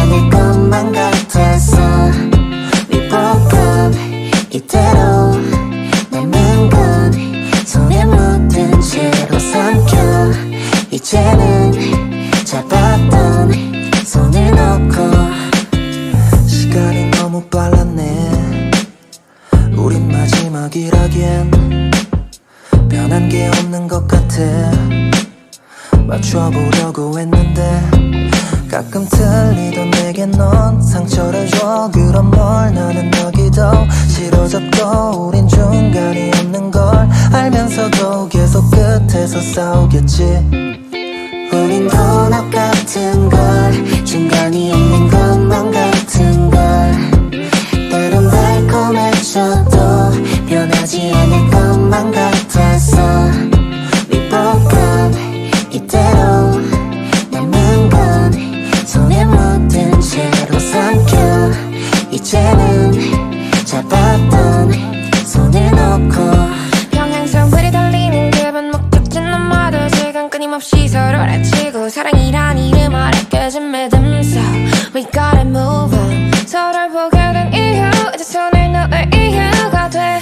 아닐 것만 같아서 이대로 남은 건 손에 묻은 채로 삼켜. 이제는 잡았던 손을 놓고. 시간이 너무 빨랐네. 우린 마지막이라기엔 변한 게 없는 것 같아. 맞춰보려고 했는데 가끔 틀리던 내게 넌 상처를 줘. 그럼 뭘 나는 여기도 싫어졌고 우린 중간이 없는 걸 알면서도 계속 끝에서 싸우겠지. 우린 도넛 같은 걸 중간이 없는 것만 같은 걸. 때론 달콤해져도 변하지 않을 이제는 잡았던 손을 놓고 평행선 위를 달리는 기분 목적지는 모두 지금 끊임없이 서로를 치고 사랑이란 이름 아래 깨진 믿음 So we gotta move on. 서로를 보게 된 이유 이제 손을 놓을 이유가 되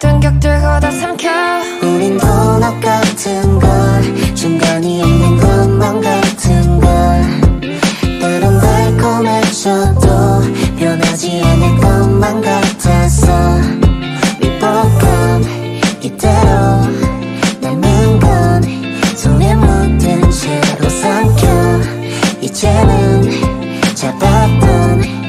달콤했던 격들 걷어 삼켜. 우린 도넛 같은 걸 중간이 없는 것만 같은 걸. 때론 달콤해져도 변하지 않을 것만 같아서 위복한 이대로 남은 건 손에 묻은 채로 삼켜. 이제는 잡았던